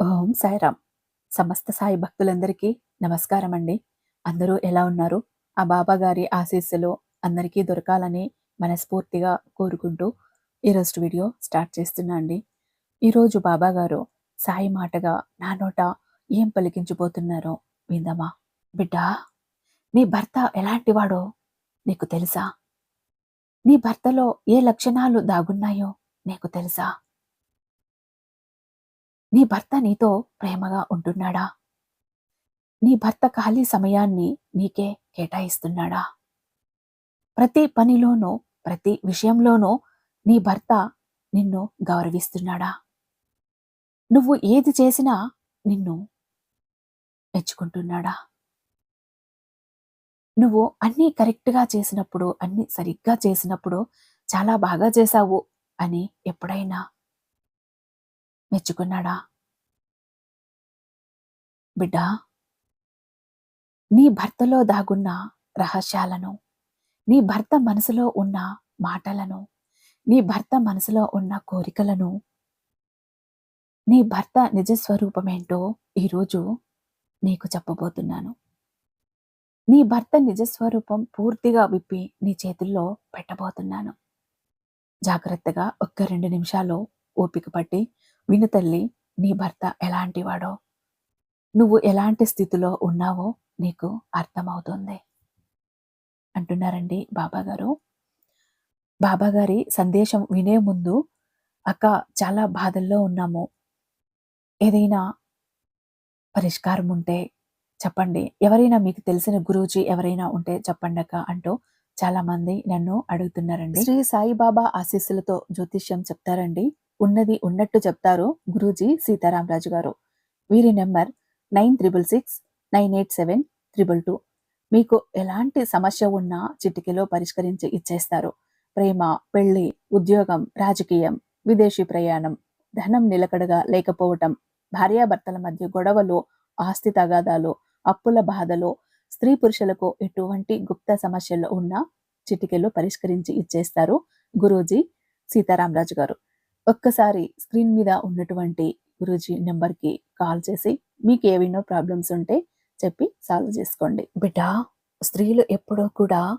ఓం సాయిరామ్. సమస్త సాయి భక్తులందరికీ నమస్కారం అండి అందరూ ఎలా ఉన్నారు? ఆ బాబా గారి ఆశీస్సులు అందరికీ దొరకాలని మనస్ఫూర్తిగా కోరుకుంటూ ఈరోజు వీడియో స్టార్ట్ చేస్తున్నా అండి. ఈరోజు బాబా గారు సాయి మాటగా నా నోట ఏం పలికించిపోతున్నారో విందమా? బిడ్డా నీ భర్త ఎలాంటివాడో నీకు తెలుసా? నీ భర్తలో ఏ లక్షణాలు దాగున్నాయో నీకు తెలుసా? నీ భర్త నీతో ప్రేమగా ఉంటున్నాడా? నీ భర్త ఖాళీ సమయాన్ని నీకే కేటాయిస్తున్నాడా? ప్రతి పనిలోనూ ప్రతి విషయంలోనూ నీ భర్త నిన్ను గౌరవిస్తున్నాడా? నువ్వు ఏది చేసినా నిన్ను మెచ్చుకుంటున్నాడా? నువ్వు అన్నీ కరెక్ట్గా చేసినప్పుడు అన్నీ సరిగ్గా చేసినప్పుడు చాలా బాగా చేశావు అని ఎప్పుడైనా మెచ్చుకున్నాడా? బిడ్డా నీ భర్తలో దాగున్న రహస్యాలను నీ భర్త మనసులో ఉన్న మాటలను నీ భర్త మనసులో ఉన్న కోరికలను నీ భర్త నిజస్వరూపమేంటో ఈరోజు నీకు చెప్పబోతున్నాను. నీ భర్త నిజస్వరూపం పూర్తిగా విప్పి నీ చేతుల్లో పెట్టబోతున్నాను. జాగ్రత్తగా ఒక్క రెండు నిమిషాలు ఓపిక పట్టి విను తల్లి నీ భర్త ఎలాంటివాడో. నువ్వు ఎలాంటి స్థితిలో ఉన్నావో నీకు అర్థమవుతుంది. అంటున్నారండి బాబాగారు. బాబాగారి సందేశం వినే ముందు అక్క చాలా బాధల్లో ఉన్నాము. ఏదైనా పరిష్కారం ఉంటే చెప్పండి. ఎవరైనా మీకు తెలిసిన గురూజీ ఎవరైనా ఉంటే చెప్పండి అక్క అంటూ చాలా మంది నన్ను అడుగుతున్నారండి. శ్రీ సాయిబాబా ఆశీస్సులతో జ్యోతిష్యం చెప్తారండి. ఉన్నది ఉన్నట్టు చెప్తారు గురూజీ సీతారామరాజు గారు. వీరి number nine triple six nine eight seven triple two. మీకు ఎలాంటి సమస్య ఉన్నా చిటికెలో పరిష్కరించి ఇచ్చేస్తారు. ప్రేమ పెళ్ళి ఉద్యోగం రాజకీయం విదేశీ ప్రయాణం ధనం నిలకడగా లేకపోవటం భార్యాభర్తల మధ్య గొడవలు ఆస్తి తగాదాలు అప్పుల బాధలు స్త్రీ పురుషులకు ఎటువంటి గుప్త సమస్యలు ఉన్నా చిటికెలో పరిష్కరించి ఇచ్చేస్తారు గురూజీ సీతారామరాజు గారు. ఒక్కసారి స్క్రీన్ మీద ఉన్నటువంటి గురూజీ నెంబర్కి కాల్ చేసి మీకు ఏవైనా ప్రాబ్లమ్స్ ఉంటే చెప్పి సాల్వ్ చేసుకోండి. బిడ్డ స్త్రీలు ఎప్పుడూ కూడా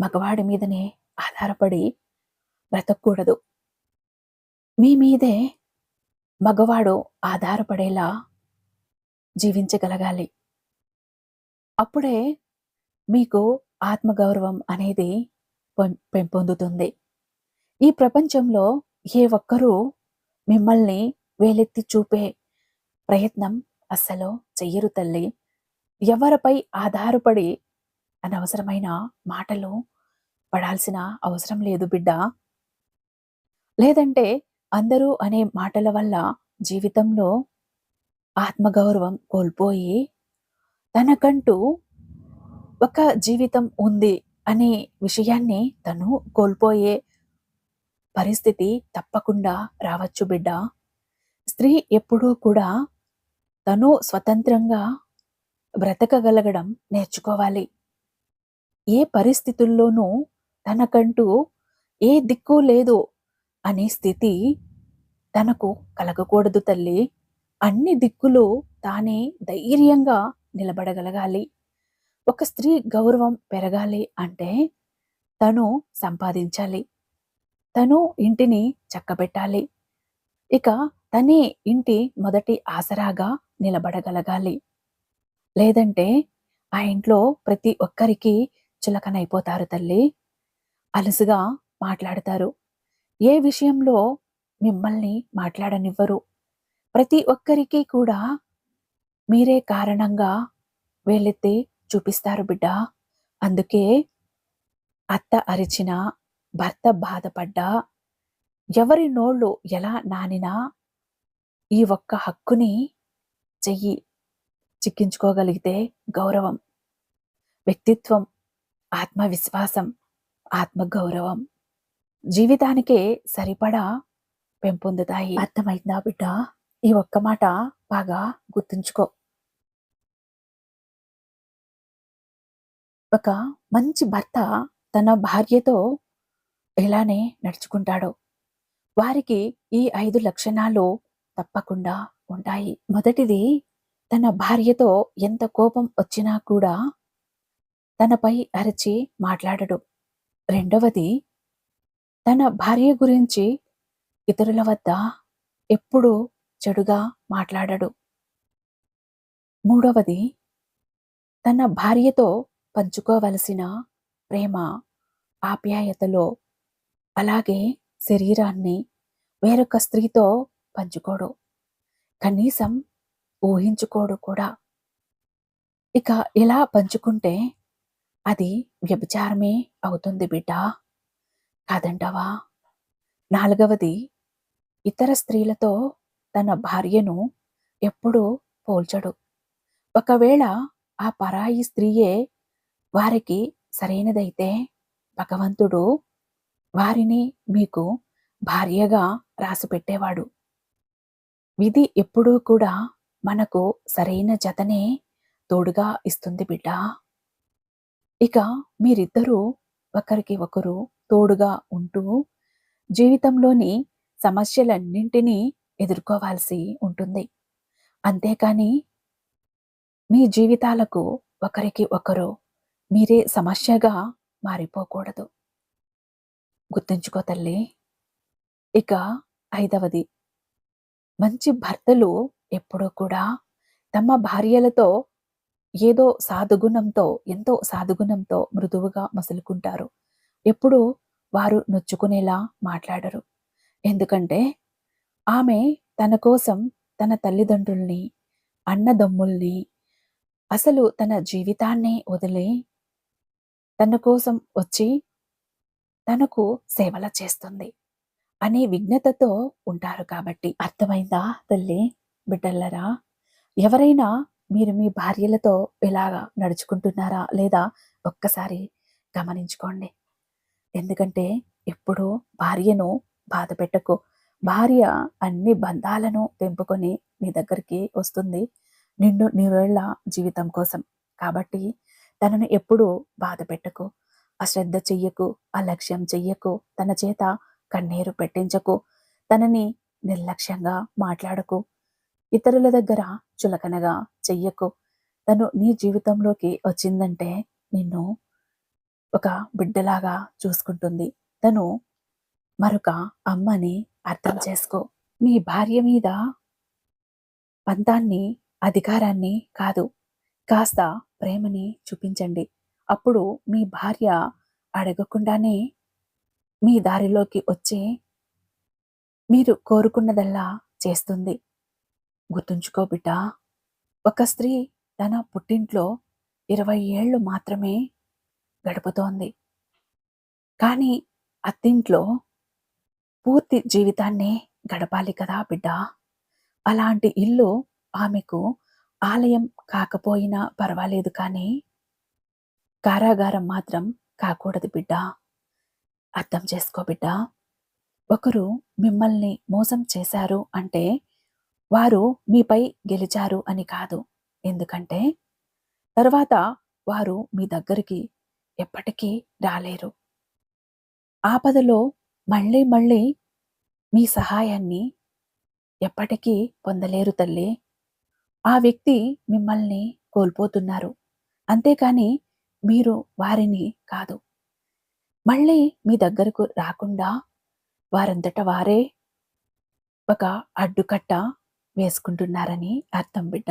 మగవాడి మీదనే ఆధారపడి బ్రతకూడదు. మీ మీదే మగవాడు ఆధారపడేలా జీవించగలగాలి. అప్పుడే మీకు ఆత్మగౌరవం అనేది పెం- పెంపొందుతుంది. ఈ ప్రపంచంలో ఏ ఒక్కరూ మిమ్మల్ని వేలెత్తి చూపే ప్రయత్నం అస్సలు చెయ్యరు తల్లి. ఎవరిపై ఆధారపడి అనవసరమైన మాటలు పడాల్సిన అవసరం లేదు బిడ్డ. లేదంటే అందరూ అనే మాటల వల్ల జీవితంలో ఆత్మగౌరవం కోల్పోయి తనకంటూ ఒక జీవితం ఉంది అనే విషయాన్ని తను కోల్పోయే పరిస్థితి తప్పకుండా రావచ్చు బిడ్డ. స్త్రీ ఎప్పుడూ కూడా తను స్వతంత్రంగా బ్రతకగలగడం నేర్చుకోవాలి. ఏ పరిస్థితుల్లోనూ తనకంటూ ఏ దిక్కు లేదు అనే స్థితి తనకు కలగకూడదు తల్లి. అన్ని దిక్కులు తానే ధైర్యంగా నిలబడగలగాలి. ఒక స్త్రీ గౌరవం పెరగాలి అంటే తను సంపాదించాలి. తను ఇంటిని చక్కబెట్టాలి. ఇక తనే ఇంటి మొదటి ఆసరాగా నిలబడగలగాలి. లేదంటే ఆ ఇంట్లో ప్రతి ఒక్కరికి చులకనైపోతారు తల్లి. అలసుగా మాట్లాడతారు. ఏ విషయంలో మిమ్మల్ని మాట్లాడనివ్వరు. ప్రతి ఒక్కరికి కూడా మీరే కారణంగా వేలెత్తి చూపిస్తారు బిడ్డ. అందుకే అత్త అరిచిన భర్త బాధపడ్డా ఎవరి నోళ్ళు ఎలా నానినా ఈ ఒక్క హక్కుని చెయ్యి చిక్కించుకోగలిగితే గౌరవం వ్యక్తిత్వం ఆత్మవిశ్వాసం ఆత్మగౌరవం జీవితానికే సరిపడా పెంపొందుతాయి. అర్థమైందా బిడ్డ? ఈ ఒక్క మాట బాగా గుర్తుంచుకో. ఒక మంచి భర్త తన భార్యతో ఇలానే నడుచుకుంటాడు. వారికి ఈ ఐదు లక్షణాలు తప్పకుండా ఉంటాయి. మొదటిది తన భార్యతో ఎంత కోపం వచ్చినా కూడా తనపై అరచి మాట్లాడడు. రెండవది తన భార్య గురించి ఇతరుల వద్ద ఎప్పుడూ చెడుగా మాట్లాడడు. మూడవది తన భార్యతో పంచుకోవలసిన ప్రేమ ఆప్యాయతలో అలాగే శరీరాన్ని వేరొక స్త్రీతో పంచుకోడు. కనీసం ఊహించుకోడు కూడా. ఇక ఇలా పంచుకుంటే అది వ్యభిచారమే అవుతుంది బిడ్డ. కాదంటావా? నాలుగవది ఇతర స్త్రీలతో తన భార్యను ఎప్పుడూ పోల్చడు. ఒకవేళ ఆ పరాయి స్త్రీయే వారికి సరైనదైతే భగవంతుడు వారిని మీకు భార్యగా రాసిపెట్టేవాడు. విధి ఎప్పుడూ కూడా మనకు సరైన జతనే తోడుగా ఇస్తుంది బిడ్డ. ఇక మీరిద్దరూ ఒకరికి ఒకరు తోడుగా ఉంటూ జీవితంలోని సమస్యలన్నింటినీ ఎదుర్కోవాల్సి ఉంటుంది. అంతేకాని మీ జీవితాలకు ఒకరికి ఒకరు మీరే సమస్యగా మారిపోకూడదు. గుర్తుంచుకో తల్లి. ఇక ఐదవది. మంచి భర్తలు ఎప్పుడూ కూడా తమ భార్యలతో ఏదో సాధుగుణంతో ఎంతో సాధుగుణంతో మృదువుగా మసులుకుంటారు. ఎప్పుడూ వారు నొచ్చుకునేలా మాట్లాడరు. ఎందుకంటే ఆమె తన కోసం తన తల్లిదండ్రుల్ని అన్నదమ్ముల్ని అసలు తన జీవితాన్ని వదిలి తన కోసం వచ్చి తనకు సేవల చేస్తుంది అనే విఘ్నతతో ఉంటారు కాబట్టి. అర్థమైందా తల్లి బిడ్డల్లరా ఎవరైనా మీరు మీ భార్యలతో ఇలాగా నడుచుకుంటున్నారా లేదా ఒక్కసారి గమనించుకోండి. ఎందుకంటే ఎప్పుడు భార్యను బాధ పెట్టకు. భార్య అన్ని బంధాలను తెంపుకొని నీ దగ్గరికి వస్తుంది నిండు నీవేళ్ళ జీవితం కోసం. కాబట్టి తనను ఎప్పుడూ బాధ పెట్టకు. అశ్రద్ధ చెయ్యకు అలక్ష్యం చెయ్యకు తన చేత కన్నీరు పెట్టించకు తనని నిర్లక్ష్యంగా మాట్లాడకు ఇతరుల దగ్గర చులకనగా చెయ్యకు. తను నీ జీవితంలోకి వచ్చిందంటే నిన్ను ఒక బిడ్డలాగా చూసుకుంటుంది. తను మరొక అమ్మని అర్థం చేసుకో. మీ భార్య మీద పంతాన్ని అధికారాన్ని కాదు కాస్త ప్రేమని చూపించండి. అప్పుడు మీ భార్య అడగకుండానే మీ దారిలోకి వచ్చి మీరు కోరుకున్నదల్లా చేస్తుంది. గుర్తుంచుకో బిడ్డ ఒక స్త్రీ తన పుట్టింట్లో ఇరవై ఏళ్ళు మాత్రమే గడుపుతోంది. కానీ అత్తింట్లో పూర్తి జీవితాన్ని గడపాలి కదా బిడ్డ. అలాంటి ఇల్లు ఆమెకు ఆలయం కాకపోయినా పర్వాలేదు కానీ కారాగారం మాత్రం కాకూడదు బిడ్డ. అర్థం చేసుకో బిడ్డ. ఒకరు మిమ్మల్ని మోసం చేశారు అంటే వారు మీపై గెలిచారు అని కాదు. ఎందుకంటే తర్వాత వారు మీ దగ్గరికి ఎప్పటికీ రాలేరు. ఆపదలో మళ్ళీ మళ్ళీ మీ సహాయాన్ని ఎప్పటికీ పొందలేరు తల్లి. ఆ వ్యక్తి మిమ్మల్ని కోల్పోతున్నారు. అంతేకాని మీరు వారిని కాదు. మళ్ళీ మీ దగ్గరకు రాకుండా వారంతట వారే ఒక అడ్డుకట్ట వేసుకుంటున్నారని అర్థం బిడ్డ.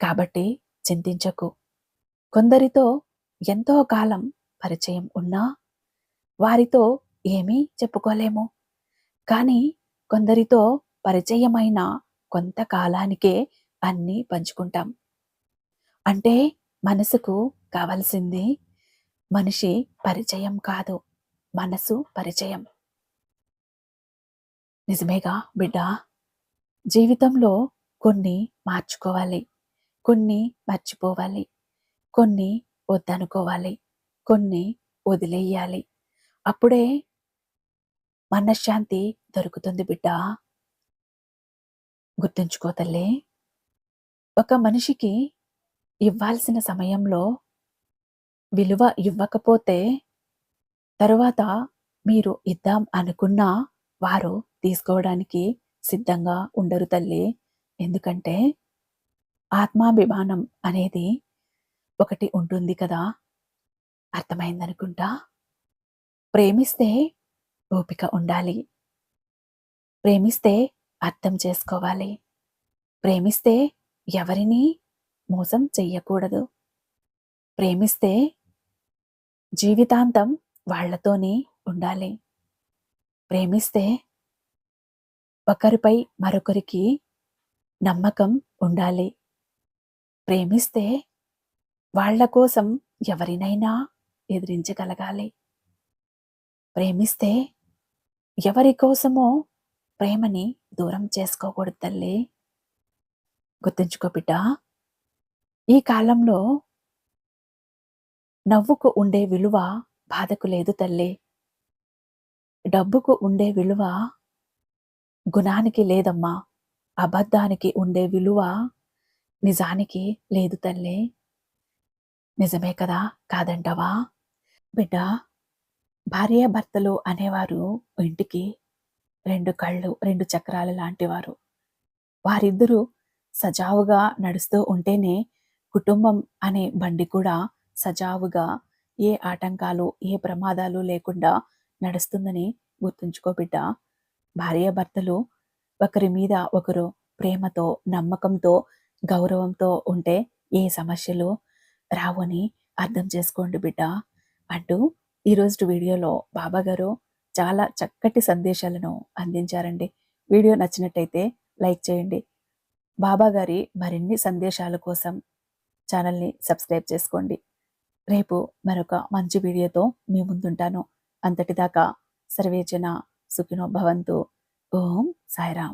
కాబట్టి చింతించకు. కొందరితో ఎంతో కాలం పరిచయం ఉన్నా వారితో ఏమీ చెప్పుకోలేము. కానీ కొందరితో పరిచయమైన కొంతకాలానికే అన్నీ పంచుకుంటాం. అంటే మనసుకు కావలసింది మనిషి పరిచయం కాదు మనసు పరిచయం. నిజమేగా బిడ్డ? జీవితంలో కొన్ని మార్చుకోవాలి కొన్ని మర్చిపోవాలి కొన్ని వద్దనుకోవాలి కొన్ని వదిలేయాలి. అప్పుడే మనశ్శాంతి దొరుకుతుంది బిడ్డ? గుర్తుంచుకో తల్లి ఒక మనిషికి ఇవ్వాల్సిన సమయంలో విలువ ఇవ్వకపోతే తరువాత మీరు ఇద్దాం అనుకున్నా వారు తీసుకోవడానికి సిద్ధంగా ఉండరు తల్లి. ఎందుకంటే ఆత్మాభిమానం అనేది ఒకటి ఉంటుంది కదా. అర్థమైందనుకుంటా? ప్రేమిస్తే ఓపిక ఉండాలి. ప్రేమిస్తే అర్థం చేసుకోవాలి. ప్రేమిస్తే ఎవరిని మోసం చెయ్యకూడదు. ప్రేమిస్తే జీవితాంతం వాళ్ళతోనే ఉండాలి. ప్రేమిస్తే ఒకరిపై మరొకరికి నమ్మకం ఉండాలి. ప్రేమిస్తే వాళ్ళ కోసం ఎవరినైనా ఎదిరించగలగాలి. ప్రేమిస్తే ఎవరి కోసమో ప్రేమని దూరం చేసుకోకూడదు తల్లి గుర్తుంచుకో బిడ్డ ఈ కాలంలో నవ్వుకు ఉండే విలువ బాధకు లేదు తల్లి. డబ్బుకు ఉండే విలువ గుణానికి లేదమ్మా. అబద్ధానికి ఉండే విలువ నిజానికి లేదు తల్లి. నిజమే కదా కాదంటావా? బిడ్డ భార్యాభర్తలు అనేవారు ఇంటికి రెండు కళ్ళు రెండు చక్రాలు లాంటివారు. వారిద్దరూ సజావుగా నడుస్తూ ఉంటేనే కుటుంబం అనే బండి కూడా సజావుగా ఏ ఆటంకాలు ఏ ప్రమాదాలు లేకుండా నడుస్తుందని గుర్తుంచుకో బిడ్డ. భార్యాభర్తలు ఒకరి మీద ఒకరు ప్రేమతో నమ్మకంతో గౌరవంతో ఉంటే ఏ సమస్యలు రావని అర్థం చేసుకోండి బిడ్డ. అంటూ ఈరోజు వీడియోలో బాబా గారు చాలా చక్కటి సందేశాలను అందించారండి. వీడియో నచ్చినట్టయితే లైక్ చేయండి. బాబా గారి మరిన్ని సందేశాల కోసం ఛానల్ని సబ్స్క్రైబ్ చేసుకోండి. రేపు మరొక మంచి వీడియోతో మీ ముందుంటాను. అంతటిదాకా సర్వేచన సుఖినో భవంతు. ఓం సాయిరామ్.